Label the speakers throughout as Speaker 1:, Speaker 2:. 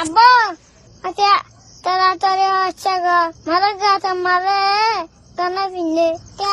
Speaker 1: আব্বা আচ্ছা তাড়াতাড়ি হচ্ছে গো। মারা গাছে মারে কানা পিনে কে রে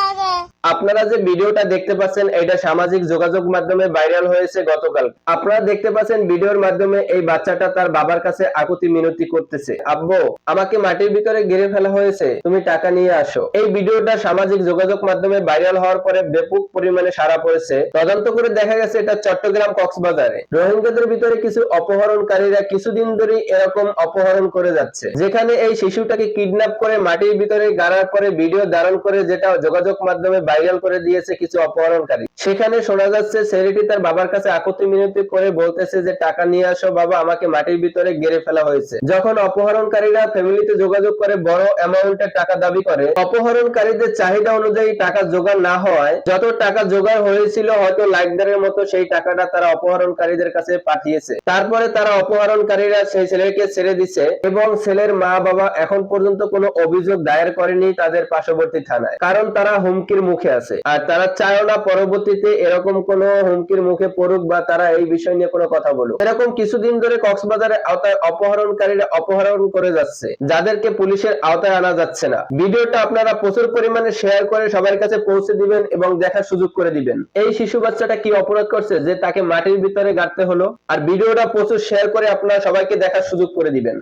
Speaker 2: আপনারা যে ভিডিওটা দেখতে পাচ্ছেন, এটা সামাজিক যোগাযোগ মাধ্যমে ভাইরাল হয়েছে গতকাল। আপনারা দেখতে পাচ্ছেন ভিডিওর মাধ্যমে এই বাচ্চাটা তার বাবার কাছে আকুতি মিনতি করতেছে। আব্বু, আমাকে মাটির ভিতরে গেড়ে ফেলা হয়েছে, তুমি টাকা নিয়ে আসো। এই ভিডিওটা সামাজিক যোগাযোগ মাধ্যমে ভাইরাল হওয়ার পরে ব্যাপক পরিমাণে সারা পড়েছে। তদন্ত করে দেখা গেছে, এটা চট্টগ্রাম কক্সবাজারে। রোহিঙ্গাদের ভিতরে কিছু অপহরণকারীরা কিছুদিন ধরে এরকম অপহরণ করে যাচ্ছে। যেখানে এই শিশুটাকে কিডন্যাপ করে মাটির ভিতরে গাড়ার পরে ভিডিও ধারণ করে, যেটা যোগাযোগ মাধ্যমে ভাইরাল করে দিয়েছে কিছু অপহরণকারী। সেখানে শোনা যাচ্ছে ছেলেটি তার বাবার কাছে আকুতি মিনতি করে বলতেছে যে, টাকা নিয়ে আসো বাবা, আমাকে মাটির ভিতরে গেড়ে ফেলা হয়েছে। যখন অপহরণকারীরা ফ্যামিলিতে যোগাযোগ করে, বড় অ্যামাউন্টের টাকা দাবি করে, অপহরণকারীদের চাহিদা অনুযায়ী টাকা জোগাড় না হওয়ায়, যত টাকা জোগাড় হয়েছিল, হয়তো লাইকদারের মতো সেই টাকাটা তারা অপহরণকারীদের কাছে পাঠিয়েছে। তারপরে তারা অপহরণকারীরা সেই ছেলেকে ছেড়ে দিছে এবং ছেলের মা বাবা এখন পর্যন্ত কোনো অভিযোগ দায়ের করেনি তাদের পার্শ্ববর্তী থানায়। কারণ তারা হুমকির মুখে আছে। আর তারা চায় না পরবর্তীতে এরকম কোনো হুমকির মুখে পড়ুক বা তারা এই বিষয় নিয়ে কোনো কথা বলুক। এরকম কিছুদিন ধরে কক্সবাজারের আওতায় অপহরণকারীরা অপহরণ করে যাচ্ছে, যাদেরকে পুলিশের আওতায় আনা যাচ্ছে না। ভিডিওটা আপনারা প্রচুর পরিমাণে শেয়ার করে সবার কাছে পৌঁছে দিবেন এবং দেখার সুযোগ করে দিবেন। এই শিশু বাচ্চাটা কি অপরাধ করছে যে তাকে মাটির ভিতরে গাড়তে হলো? আর ভিডিওটা প্রচুর শেয়ার করে আপনারা সবাইকে দেখার সুযোগ করে দিবেন।